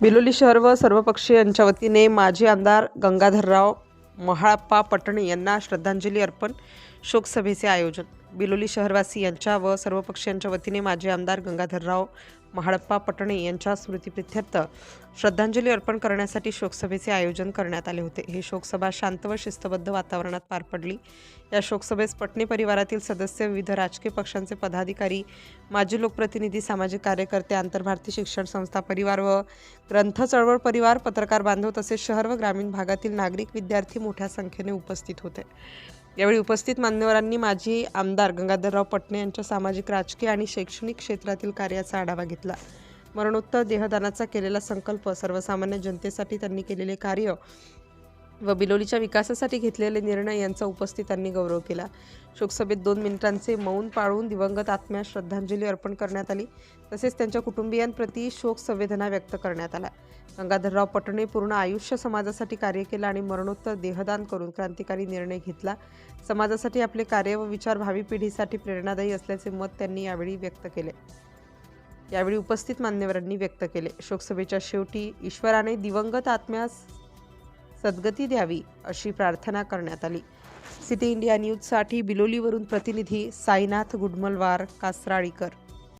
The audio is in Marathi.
बिलोली शहर व सर्वपक्षीय यांच्या वतीने माजी आमदार गंगाधरराव महाळप्पा पटणे यांना श्रद्धांजली अर्पण शोकसभेचे आयोजन. बिलोली शहरवासी यांच्या व सर्वपक्षीयांच्या वतीने माजी आमदार गंगाधरराव महाळप्पा पटणे यांच्या स्मृतीप्रित्यर्थ श्रद्धांजली अर्पण करण्यासाठी शोकसभेचे आयोजन करण्यात आले होते. ही शोकसभा शांत व शिस्तबद्ध वातावरणात पार पडली. या शोकसभेस पटणे परिवारातील सदस्य विविध राजकीय पक्षांचे पदाधिकारी माजी लोकप्रतिनिधी सामाजिक कार्यकर्ते आंतरभारतीय शिक्षण संस्था परिवार व ग्रंथ चळवळ परिवार पत्रकार बांधव तसेच शहर व ग्रामीण भागातील नागरिक विद्यार्थी मोठ्या संख्येने उपस्थित होते. यावेळी उपस्थित मान्यवरांनी माजी आमदार गंगाधरराव पटणे यांच्या सामाजिक राजकीय आणि शैक्षणिक क्षेत्रातील कार्याचा आढावा घेतला. मरणोत्तर देहदानाचा केलेला संकल्प सर्वसामान्य जनतेसाठी त्यांनी केलेले कार्य व बिलोलीच्या विकासासाठी घेतलेले निर्णय यांचा उपस्थितांनी गौरव केला. शोकसभेत दोन मिनिटांचे मौन पाळून दिवंगत आत्म्यास श्रद्धांजली अर्पण करण्यात आली. तसेच त्यांच्या कुटुंबियांप्रती शोक संवेदना व्यक्त करण्यात आल्या. गंगाधरराव पटणे पूर्ण आयुष्य समाजासाठी कार्य केलं आणि मरणोत्तर देहदान करून क्रांतिकारी निर्णय घेतला. समाजासाठी आपले कार्य व विचार भावी पिढीसाठी प्रेरणादायी असल्याचे मत त्यांनी यावेळी व्यक्त केले. यावेळी उपस्थित मान्यवरांनी व्यक्त केले. शोकसभेच्या शेवटी ईश्वराने दिवंगत आत्म्यास सद्गती द्यावी अशी प्रार्थना करण्यात आली. सिटी इंडिया न्यूजसाठी बिलोलीवरून प्रतिनिधी साईनाथ गुडमलवार कासराळीकर.